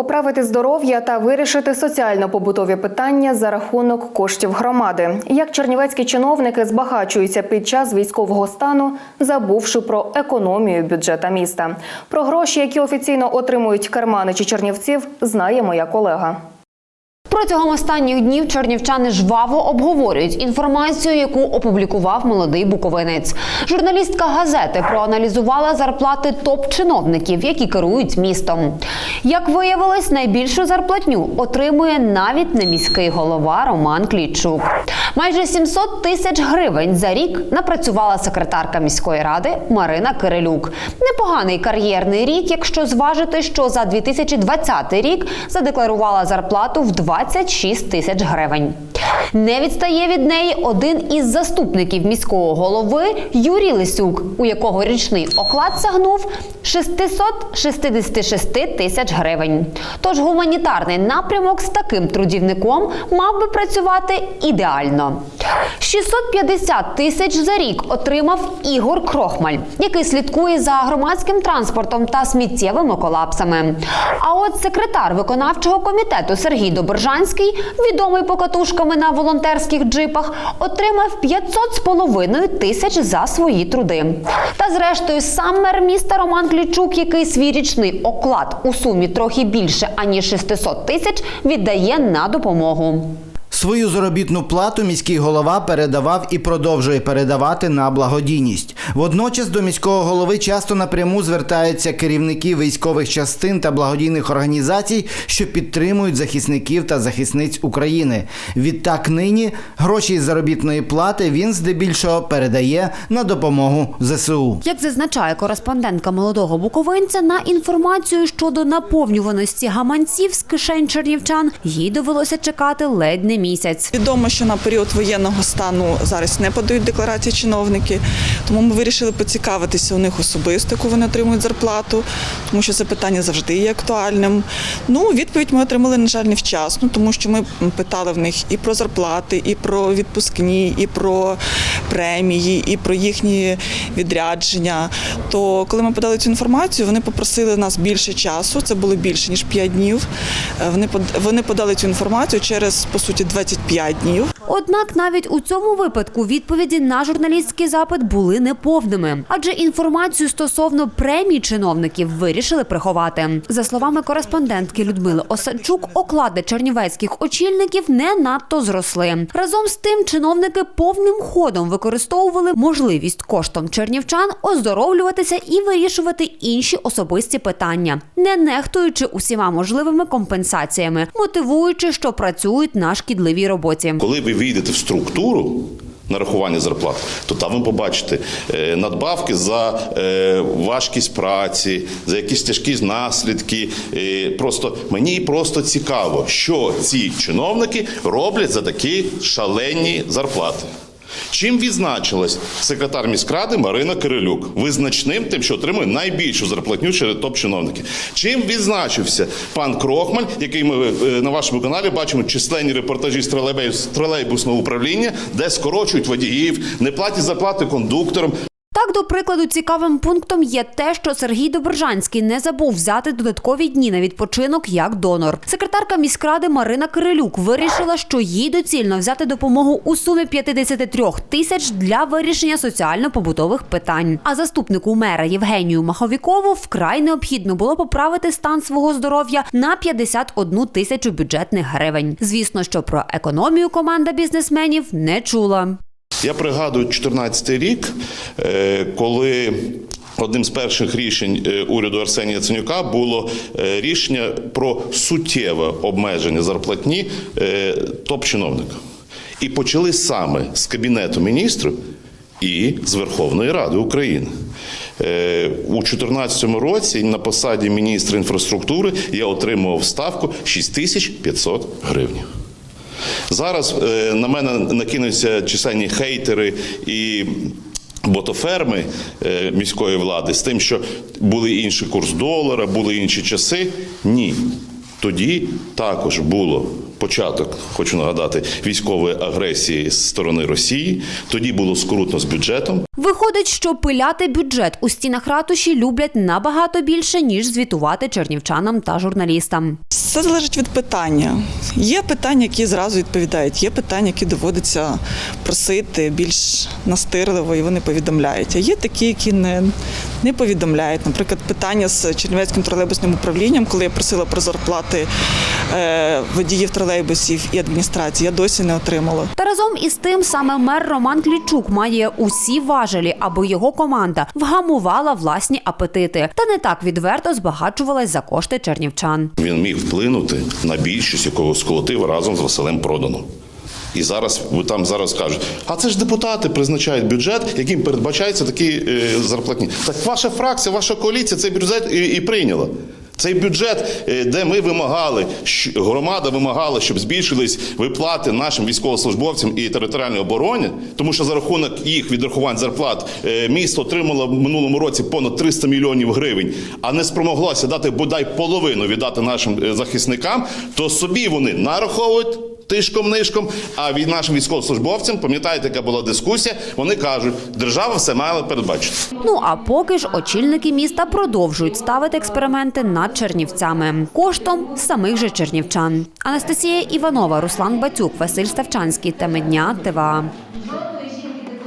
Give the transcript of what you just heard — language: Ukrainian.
Поправити здоров'я та вирішити соціально-побутові питання за рахунок коштів громади. Як чернівецькі чиновники збагачуються під час військового стану, забувши про економію бюджета міста. Про гроші, які офіційно отримують керманичі чернівців, знає моя колега. Протягом останніх днів чернівчани жваво обговорюють інформацію, яку опублікував молодий буковинець. Журналістка газети проаналізувала зарплати топ-чиновників, які керують містом. Як виявилось, найбільшу зарплатню отримує навіть не міський голова Роман Клічук. Майже 700 тисяч гривень за рік напрацювала секретарка міської ради Марина Кирилюк. Непоганий кар'єрний рік, якщо зважити, що за 2020 рік задекларувала зарплату в 26 тисяч гривень. Не відстає від неї один із заступників міського голови Юрій Лисюк, у якого річний оклад сягнув 666 тисяч гривень. Тож гуманітарний напрямок з таким трудівником мав би працювати ідеально. 650 тисяч за рік отримав Ігор Крохмаль, який слідкує за громадським транспортом та сміттєвими колапсами. А от секретар виконавчого комітету Сергій Добержанський, відомий покатушками на волонтерських джипах, отримав 500 з половиною тисяч за свої труди. Та зрештою, сам мер міста Роман Клічук, який свій річний оклад у сумі трохи більше аніж 600 тисяч, віддає на допомогу. Свою заробітну плату міський голова передавав і продовжує передавати на благодійність. Водночас до міського голови часто напряму звертаються керівники військових частин та благодійних організацій, що підтримують захисників та захисниць України. Відтак нині гроші із заробітної плати він здебільшого передає на допомогу ЗСУ. Як зазначає кореспондентка молодого буковинця, на інформацію щодо наповнюваності гаманців з кишень чернівчан їй довелося чекати ледь не місяць. Відомо, що на період воєнного стану зараз не подають декларації чиновники, тому ми вирішили поцікавитися у них особисто, яку вони отримують зарплату, тому що це питання завжди є актуальним. Ну, відповідь ми отримали, на жаль, невчасно, тому що ми питали в них і про зарплати, і про відпускні, і про премії, і про їхні відрядження. То коли ми подали цю інформацію, вони попросили нас більше часу. Це було більше ніж 5 днів. Е, Вони вони подали цю інформацію через по суті 25 днів. Однак навіть у цьому випадку відповіді на журналістський запит були неповними, адже інформацію стосовно премій чиновників вирішили приховати. За словами кореспондентки Людмили Осадчук, оклади чернівецьких очільників не надто зросли. Разом з тим, чиновники повним ходом використовували можливість коштом чернівчан оздоровлюватися і вирішувати інші особисті питання, не нехтуючи усіма можливими компенсаціями, мотивуючи, що працюють на шкідливій роботі. Коли ви війдете в структуру нарахування зарплат, то там ви побачите е, надбавки за е, важкість праці, за якісь тяжкі наслідки. Просто мені просто цікаво, що ці чиновники роблять за такі шалені зарплати. Чим відзначилась секретар міськради Марина Кирилюк? Визначним тим, що отримує найбільшу зарплатню серед топ-чиновників. Чим відзначився пан Крохмаль, який ми е, на вашому каналі бачимо численні репортажі з тролейбусного управління, де скорочують водіїв, не платять зарплати кондукторам. Так, до прикладу, цікавим пунктом є те, що Сергій Добержанський не забув взяти додаткові дні на відпочинок як донор. Секретарка міськради Марина Кирилюк вирішила, що їй доцільно взяти допомогу у сумі 53 тисяч для вирішення соціально-побутових питань. А заступнику мера Євгенію Маховікову вкрай необхідно було поправити стан свого здоров'я на 51 тисячу бюджетних гривень. Звісно, що про економію команда бізнесменів не чула. Я пригадую 14 рік, е, коли одним з перших рішень е, уряду Арсенія Яценюка було е, рішення про суттєве обмеження зарплатні топ-чиновників. І почали саме з Кабінету міністрів і з Верховної Ради України. У 2014 році на посаді міністра інфраструктури я отримував ставку 6500 гривень. Зараз е, на мене накинуться чисельні хейтери і ботоферми е, міської влади з тим, що були інший курс долара, були інші часи. Ні. Тоді також було початок, хочу нагадати, військової агресії з сторони Росії. Тоді було скрутно з бюджетом. Виходить, що пиляти бюджет у стінах ратуші люблять набагато більше ніж звітувати чернівчанам та журналістам. Все залежить від питання. Є питання, які зразу відповідають, є питання, які доводиться просити більш настирливо, і вони повідомляють. А є такі, які не, не повідомляють. Наприклад, питання з Чернівецьким тролейбусним управлінням, коли я просила про зарплати е, водіїв тролейбусів і адміністрації, я досі не отримала. Та разом із тим саме мер Роман Клічук має усі важелі, аби його команда вгамувала власні апетити та не так відверто збагачувалась за кошти чернівчан. Він міг вплинути на більшість, якого сколотив разом з Василем Проданом. І зараз там зараз кажуть, а це ж депутати призначають бюджет, яким передбачаються такі е, зарплатні. Так ваша фракція, ваша коаліція цей бюджет і, і прийняла. Цей бюджет, е, де ми вимагали, громада вимагала, щоб збільшились виплати нашим військовослужбовцям і територіальній обороні, тому що за рахунок їх відрахувань зарплат е, місто отримало в минулому році понад 300 мільйонів гривень, а не спромоглося дати бодай половину віддати нашим е, захисникам, то собі вони нараховують. Тишком-нишком, а від нашим військовослужбовцям, пам'ятаєте, яка була дискусія, вони кажуть, держава все мала передбачити. Ну а поки ж очільники міста продовжують ставити експерименти над чернівцями коштом самих же чернівчан. Анастасія Іванова, Руслан Батюк, Василь Ставчанський. Теми дня ТВА.